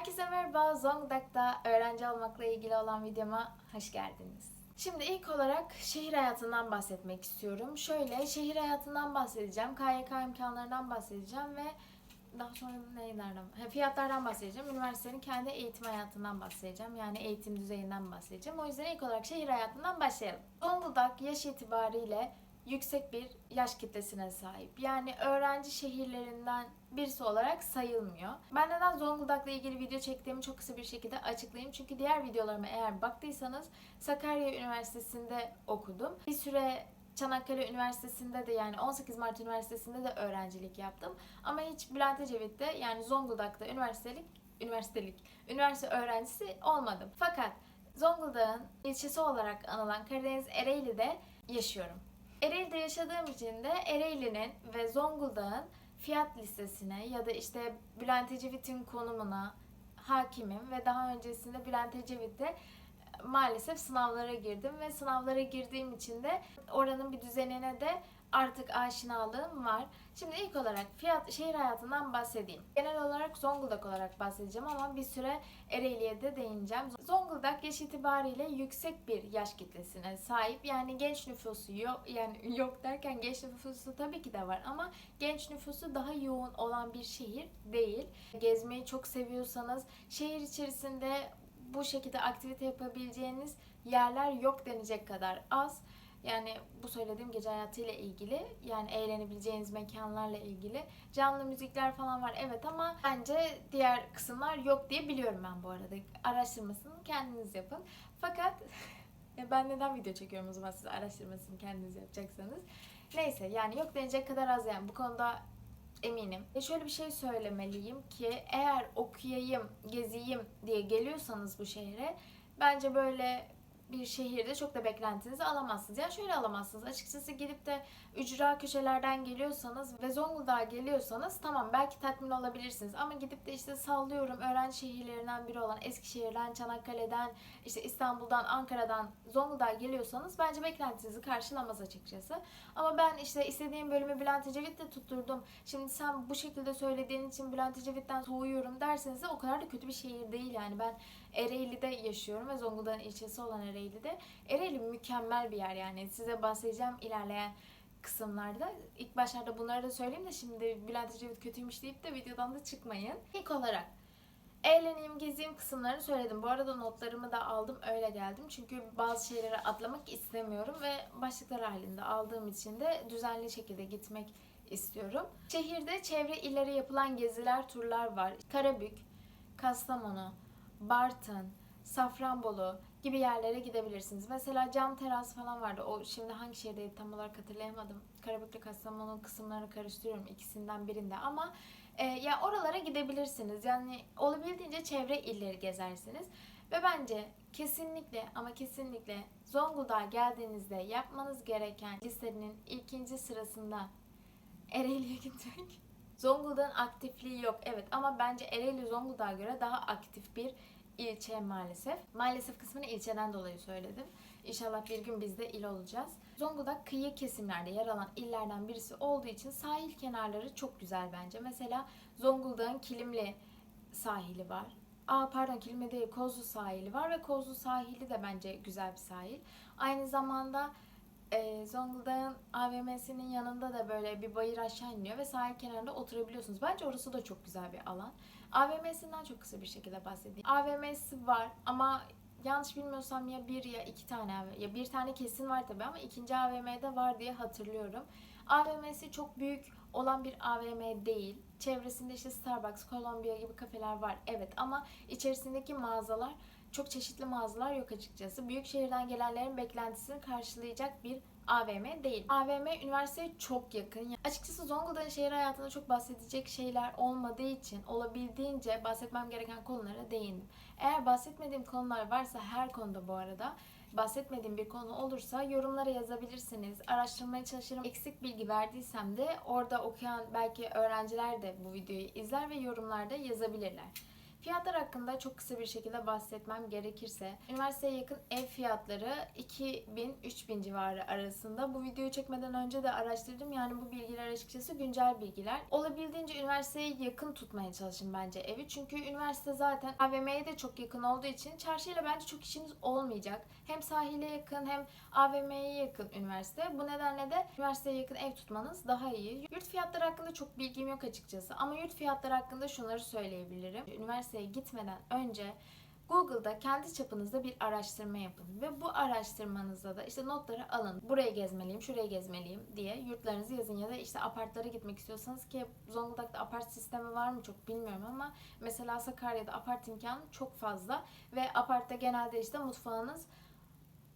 Herkese merhaba. Zonguldak'ta öğrenci olmakla ilgili olan videoma hoş geldiniz. Şimdi ilk olarak şehir hayatından bahsetmek istiyorum. Şöyle şehir hayatından bahsedeceğim, KYK imkanlarından bahsedeceğim ve daha sonra neylerden? Fiyatlardan bahsedeceğim. Üniversitenin kendi eğitim hayatından bahsedeceğim. Yani eğitim düzeyinden bahsedeceğim. O yüzden ilk olarak şehir hayatından başlayalım. Zonguldak yaş itibariyle yüksek bir yaş kitlesine sahip. Yani öğrenci şehirlerinden birisi olarak sayılmıyor. Ben neden Zonguldak'la ilgili video çektiğimi çok kısa bir şekilde açıklayayım. Çünkü diğer videolarıma eğer baktıysanız Sakarya Üniversitesi'nde okudum. Bir süre Çanakkale Üniversitesi'nde de yani 18 Mart Üniversitesi'nde de öğrencilik yaptım. Ama hiç Bülent Ecevit'te yani Zonguldak'ta üniversitelik, üniversitelik, üniversite öğrencisi olmadım. Fakat Zonguldak'ın ilçesi olarak anılan Karadeniz Ereğli'de yaşıyorum. Ereğli'de yaşadığım için de Ereğli'nin ve Zonguldak'ın fiyat listesine ya da işte Bülent Ecevit'in konumuna hakimim ve daha öncesinde Bülent Ecevit'te maalesef sınavlara girdim ve sınavlara girdiğim için de oranın bir düzenine de artık aşinalığım var. Şimdi ilk olarak fiyat şehir hayatından bahsedeyim. Genel olarak Zonguldak olarak bahsedeceğim ama bir süre Ereğli'ye de değineceğim. Zonguldak yaş itibariyle yüksek bir yaş kitlesine sahip. Yani genç nüfusu yok yani yok derken genç nüfusu tabii ki de var ama genç nüfusu daha yoğun olan bir şehir değil. Gezmeyi çok seviyorsanız şehir içerisinde bu şekilde aktivite yapabileceğiniz yerler yok denecek kadar az. Yani bu söylediğim gece hayatıyla ilgili yani eğlenebileceğiniz mekanlarla ilgili canlı müzikler falan var evet ama bence diğer kısımlar yok diye biliyorum ben bu arada. Araştırmasını kendiniz yapın. Fakat ben neden video çekiyorum o zaman siz araştırmasını kendiniz yapacaksanız. Neyse yani yok denecek kadar az yani bu konuda eminim. Ve şöyle bir şey söylemeliyim ki eğer okuyayım, geziyim diye geliyorsanız bu şehre bence böyle bir şehirde çok da beklentinizi alamazsınız. Yani şöyle alamazsınız. Açıkçası gidip de ücra köşelerden geliyorsanız ve Zonguldak'a geliyorsanız tamam belki tatmin olabilirsiniz. Ama gidip de işte sallıyorum öğrenci şehirlerinden biri olan Eskişehir'den, Çanakkale'den, işte İstanbul'dan, Ankara'dan Zonguldak'a geliyorsanız bence beklentinizi karşılamaz açıkçası. Ama ben işte istediğim bölümü Bülent Ecevit'le tutturdum. Şimdi sen bu şekilde söylediğin için Bülent Ecevit'ten soğuyorum derseniz de o kadar da kötü bir şehir değil yani. Ben Ereğli'de yaşıyorum ve Zonguldak'ın ilçesi olan Ereğli'de. Ereğli mükemmel bir yer yani. Size bahsedeceğim ilerleyen kısımlarda. İlk başlarda bunları da söyleyeyim de şimdi Bülent Ecevit kötüymüş deyip de videodan da çıkmayın. İlk olarak eğleneyim, gezeyim kısımlarını söyledim. Bu arada notlarımı da aldım, öyle geldim. Çünkü bazı şeyleri atlamak istemiyorum ve başlıklar halinde aldığım için de düzenli şekilde gitmek istiyorum. Şehirde çevre illere yapılan geziler, turlar var. Karabük, Kastamonu, Bartın, Safranbolu gibi yerlere gidebilirsiniz. Mesela cam teras falan vardı. O şimdi hangi şehirdeydi tam olarak hatırlayamadım. Karabük'le Kastamonu kısımlarını karıştırıyorum ikisinden birinde ama e, ya oralara gidebilirsiniz. Yani olabildiğince çevre illeri gezersiniz. Ve bence kesinlikle ama kesinlikle Zonguldak'a geldiğinizde yapmanız gereken listenin ikinci sırasında Ereğli'ye gitmek. Zonguldak'ın aktifliği yok evet ama bence Ereğli Zonguldak'a göre daha aktif bir ilçe maalesef. Maalesef kısmını ilçeden dolayı söyledim. İnşallah bir gün biz de il olacağız. Zonguldak kıyı kesimlerde yer alan illerden birisi olduğu için sahil kenarları çok güzel bence. Mesela Zonguldak'ın Kilimli sahili var. Aa pardon Kilimli değil Kozlu sahili var ve Kozlu sahili de bence güzel bir sahil. Aynı zamanda e, Zonguldak'ın AVM'sinin yanında da böyle bir bayır aşağı iniyor ve sahil kenarında oturabiliyorsunuz. Bence orası da çok güzel bir alan. AVM'sinden çok kısa bir şekilde bahsedeyim. AVM'si var ama yanlış bilmiyorsam ya bir ya iki tane AVM, ya bir tane kesin var tabii ama ikinci AVM'de var diye hatırlıyorum. AVM'si çok büyük olan bir AVM değil. Çevresinde işte Starbucks, Columbia gibi kafeler var evet ama içerisindeki mağazalar çok çeşitli mağazalar yok açıkçası. Büyük şehirden gelenlerin beklentisini karşılayacak bir AVM değil. AVM üniversiteye çok yakın. Açıkçası Zonguldak'ın şehir hayatında çok bahsedecek şeyler olmadığı için olabildiğince bahsetmem gereken konulara değindim. Eğer bahsetmediğim konular varsa her konuda bu arada bahsetmediğim bir konu olursa yorumlara yazabilirsiniz. Araştırmaya çalışırım. Eksik bilgi verdiysem de orada okuyan belki öğrenciler de bu videoyu izler ve yorumlarda yazabilirler. Fiyatlar hakkında çok kısa bir şekilde bahsetmem gerekirse, üniversiteye yakın ev fiyatları 2000-3000 civarı arasında. Bu videoyu çekmeden önce de araştırdım. Yani bu bilgiler açıkçası güncel bilgiler. Olabildiğince üniversiteye yakın tutmaya çalışın bence evi. Çünkü üniversite zaten AVM'ye de çok yakın olduğu için çarşıyla bence çok işiniz olmayacak. Hem sahile yakın hem AVM'ye yakın üniversite. Bu nedenle de üniversiteye yakın ev tutmanız daha iyi. Yurt fiyatları hakkında çok bilgim yok açıkçası. Ama yurt fiyatları hakkında şunları söyleyebilirim. Üniversiteye gitmeden önce Google'da kendi çapınızda bir araştırma yapın ve bu araştırmanızda da işte notları alın. Buraya gezmeliyim, şuraya gezmeliyim diye yurtlarınızı yazın ya da işte apartlara gitmek istiyorsanız ki Zonguldak'ta apart sistemi var mı çok bilmiyorum ama mesela Sakarya'da apart imkanı çok fazla ve apartta genelde işte mutfağınız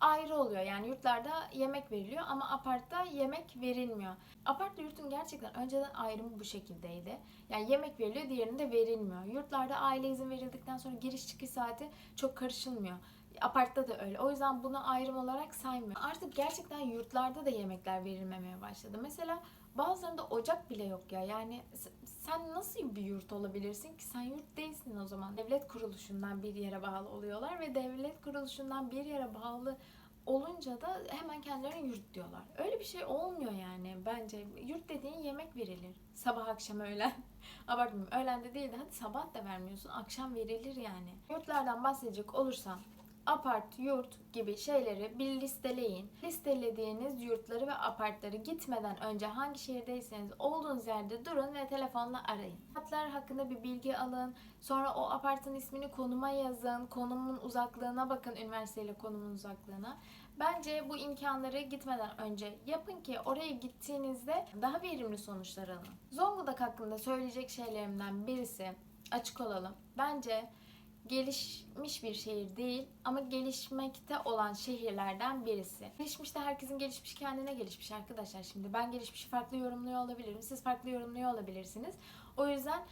ayrı oluyor. Yani yurtlarda yemek veriliyor ama apartta yemek verilmiyor. Apartla yurtun gerçekten önceden ayrımı bu şekildeydi. Yani yemek veriliyor, diğerinde verilmiyor. Yurtlarda aile izin verildikten sonra giriş çıkış saati çok karışılmıyor. Apartta da öyle. O yüzden bunu ayrım olarak saymıyor. Artık gerçekten yurtlarda da yemekler verilmemeye başladı. Mesela bazılarında ocak bile yok ya. Yani sen nasıl bir yurt olabilirsin ki? Sen yurt değilsin o zaman. Devlet kuruluşundan bir yere bağlı oluyorlar ve devlet kuruluşundan bir yere bağlı olunca da hemen kendilerine yurt diyorlar. Öyle bir şey olmuyor yani bence. Yurt dediğin yemek verilir. Sabah akşam öğlen. Abartmıyorum. Öğlen de değil de hadi sabah da vermiyorsun. Akşam verilir yani. Yurtlardan bahsedecek olursam apart, yurt gibi şeyleri bir listeleyin. Listelediğiniz yurtları ve apartları gitmeden önce hangi şehirdeyseniz olduğunuz yerde durun ve telefonla arayın. Fiyatlar hakkında bir bilgi alın. Sonra o apartın ismini konuma yazın. Konumun uzaklığına bakın üniversiteyle konumun uzaklığına. Bence bu imkanları gitmeden önce yapın ki oraya gittiğinizde daha verimli sonuçlar alın. Zonguldak hakkında söyleyecek şeylerimden birisi açık olalım. Bence gelişmiş bir şehir değil ama gelişmekte olan şehirlerden birisi. Gelişmiş de herkesin gelişmiş kendine gelişmiş arkadaşlar. Şimdi ben gelişmişi farklı yorumluyor olabilirim. Siz farklı yorumluyor olabilirsiniz. O yüzden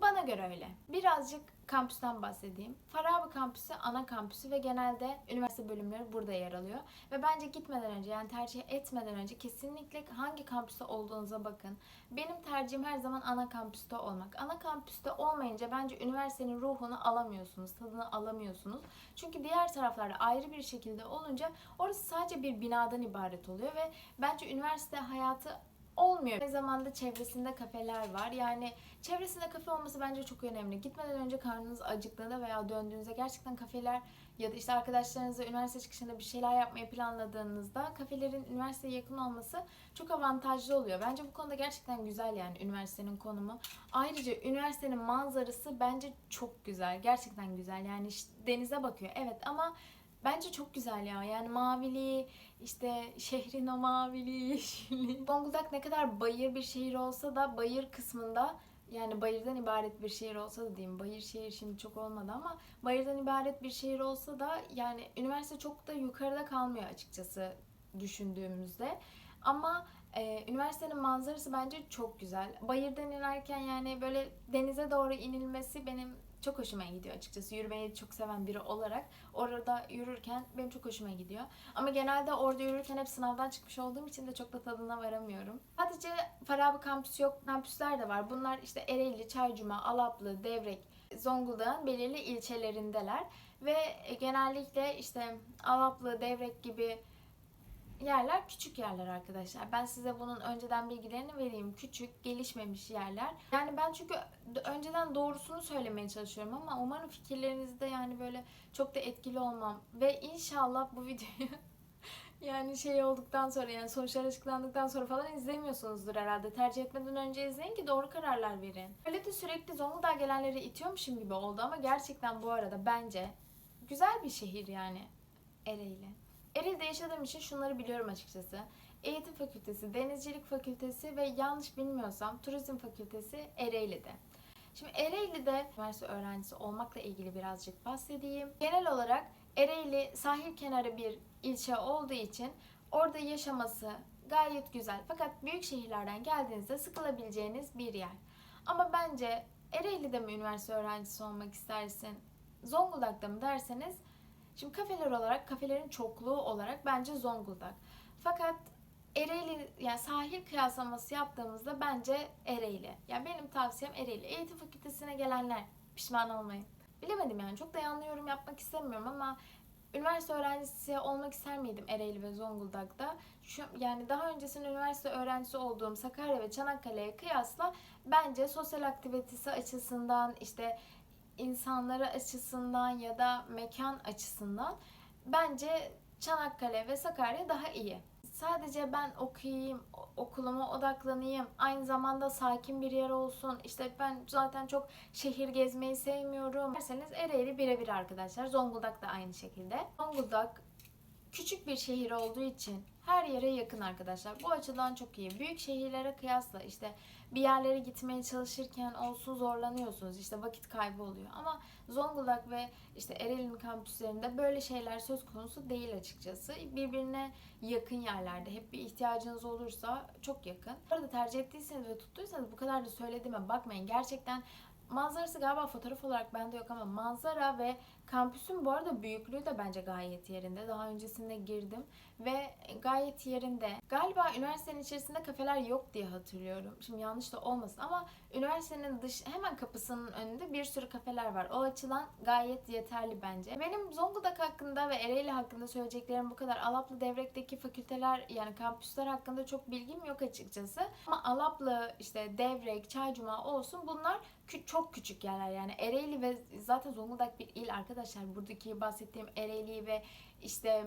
bana göre öyle. Birazcık kampüsten bahsedeyim. Farabi kampüsü ana kampüsü ve genelde üniversite bölümleri burada yer alıyor. Ve bence gitmeden önce yani tercih etmeden önce kesinlikle hangi kampüste olduğunuza bakın. Benim tercihim her zaman ana kampüste olmak. Ana kampüste olmayınca bence üniversitenin ruhunu alamıyorsunuz, tadını alamıyorsunuz. Çünkü diğer taraflarda ayrı bir şekilde olunca orası sadece bir binadan ibaret oluyor ve bence üniversite hayatı olmuyor. Aynı zamanda çevresinde kafeler var. Yani çevresinde kafe olması bence çok önemli. Gitmeden önce karnınız acıktığında veya döndüğünüzde gerçekten kafeler ya da işte arkadaşlarınızla üniversite çıkışında bir şeyler yapmayı planladığınızda kafelerin üniversiteye yakın olması çok avantajlı oluyor. Bence bu konuda gerçekten güzel yani üniversitenin konumu. Ayrıca üniversitenin manzarası bence çok güzel. Gerçekten güzel. Yani işte denize bakıyor. Evet ama Bence çok güzel ya. Yani maviliği, işte şehrin o maviliği, yeşilliği. Zonguldak ne kadar bayır bir şehir olsa da bayır kısmında yani bayırdan ibaret bir şehir olsa da diyeyim. Bayır şehir şimdi çok olmadı ama bayırdan ibaret bir şehir olsa da yani üniversite çok da yukarıda kalmıyor açıkçası düşündüğümüzde. Ama e, üniversitenin manzarası bence çok güzel. Bayırdan inerken yani böyle denize doğru inilmesi benim çok hoşuma gidiyor açıkçası. Yürümeyi çok seven biri olarak orada yürürken benim çok hoşuma gidiyor. Ama genelde orada yürürken hep sınavdan çıkmış olduğum için de çok da tadına varamıyorum. Sadece Farabi kampüsü yok. Kampüsler de var. Bunlar işte Ereğli, Çaycuma, Alaplı, Devrek, Zonguldak'ın belirli ilçelerindeler. Ve genellikle işte Alaplı, Devrek gibi yerler küçük yerler arkadaşlar. Ben size bunun önceden bilgilerini vereyim. Küçük, gelişmemiş yerler. Yani ben çünkü önceden doğrusunu söylemeye çalışıyorum ama umarım fikirlerinizde yani böyle çok da etkili olmam. Ve inşallah bu videoyu yani şey olduktan sonra yani sonuçlar açıklandıktan sonra falan izlemiyorsunuzdur herhalde. Tercih etmeden önce izleyin ki doğru kararlar verin. Öyle de sürekli Zonguldak'a gelenleri itiyormuşum gibi oldu ama gerçekten bu arada bence güzel bir şehir yani Ereğli. Ereğli'de yaşadığım için şunları biliyorum açıkçası. Eğitim Fakültesi, Denizcilik Fakültesi ve yanlış bilmiyorsam Turizm Fakültesi Ereğli'de. Şimdi Ereğli'de üniversite öğrencisi olmakla ilgili birazcık bahsedeyim. Genel olarak Ereğli sahil kenarı bir ilçe olduğu için orada yaşaması gayet güzel. Fakat büyük şehirlerden geldiğinizde sıkılabileceğiniz bir yer. Ama bence Ereğli'de mi üniversite öğrencisi olmak istersin, Zonguldak'ta mı derseniz Şimdi kafeler olarak, kafelerin çokluğu olarak bence Zonguldak. Fakat Ereğli, yani sahil kıyaslaması yaptığımızda bence Ereğli. Yani benim tavsiyem Ereğli. Eğitim fakültesine gelenler Pişman olmayın. Bilemedim yani çok da yanlı yorum yapmak istemiyorum ama üniversite öğrencisi olmak ister miydim Ereğli ve Zonguldak'ta? Şu, yani daha öncesinde üniversite öğrencisi olduğum Sakarya ve Çanakkale'ye kıyasla bence sosyal aktivitesi açısından işte insanları açısından ya da mekan açısından bence Çanakkale ve Sakarya daha iyi. Sadece ben okuyayım, okuluma odaklanayım, aynı zamanda sakin bir yer olsun. İşte ben zaten çok şehir gezmeyi sevmiyorum. Derseniz Ereğli birebir arkadaşlar. Zonguldak da aynı şekilde. Zonguldak küçük bir şehir olduğu için her yere yakın arkadaşlar. Bu açıdan çok iyi. Büyük şehirlere kıyasla işte bir yerlere gitmeye çalışırken olsun zorlanıyorsunuz. İşte vakit kaybı oluyor. Ama Zonguldak ve işte Ereğli'nin kampüslerinde böyle şeyler söz konusu değil açıkçası. Birbirine yakın yerlerde. Hep bir ihtiyacınız olursa çok yakın. Bu arada tercih ettiyseniz ve tuttuysanız bu kadar da söylediğime bakmayın. Gerçekten manzarası galiba fotoğraf olarak bende yok ama manzara ve kampüsün bu arada büyüklüğü de bence gayet yerinde. Daha öncesinde girdim ve gayet yerinde. Galiba üniversitenin içerisinde kafeler yok diye hatırlıyorum. Şimdi yanlış da olmasın ama üniversitenin dış hemen kapısının önünde bir sürü kafeler var. O açıdan gayet yeterli bence. Benim Zonguldak hakkında ve Ereğli hakkında söyleyeceklerim bu kadar. Alaplı Devrek'teki fakülteler yani kampüsler hakkında çok bilgim yok açıkçası. Ama Alaplı işte Devrek, Çaycuma olsun bunlar kü- çok küçük yerler yani Ereğli ve zaten Zonguldak bir il arkadaşlar. Buradaki bahsettiğim Ereğli ve işte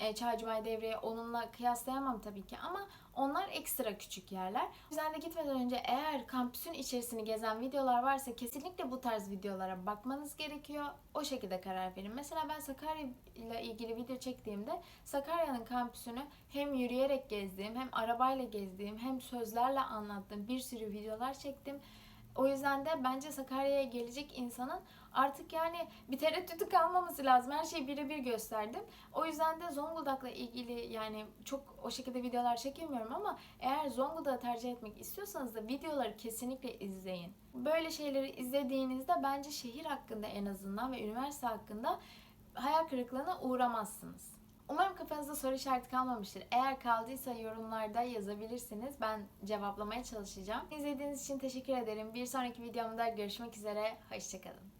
e, Çaycuma Devre'yi onunla kıyaslayamam tabii ki ama onlar ekstra küçük yerler. O yüzden de gitmeden önce eğer kampüsün içerisini gezen videolar varsa kesinlikle bu tarz videolara bakmanız gerekiyor. O şekilde karar verin. Mesela ben Sakarya ile ilgili video çektiğimde Sakarya'nın kampüsünü hem yürüyerek gezdiğim, hem arabayla gezdiğim, hem sözlerle anlattığım bir sürü videolar çektim. O yüzden de bence Sakarya'ya gelecek insanın artık yani bir tereddütü kalmaması lazım. Her şeyi birebir gösterdim. O yüzden de Zonguldak'la ilgili yani çok o şekilde videolar çekemiyorum ama eğer Zonguldak'ı tercih etmek istiyorsanız da videoları kesinlikle izleyin. Böyle şeyleri izlediğinizde bence şehir hakkında en azından ve üniversite hakkında hayal kırıklığına uğramazsınız. Umarım kafanızda soru işareti kalmamıştır. Eğer kaldıysa yorumlarda yazabilirsiniz. Ben cevaplamaya çalışacağım. İzlediğiniz için teşekkür ederim. Bir sonraki videomda görüşmek üzere. Hoşçakalın.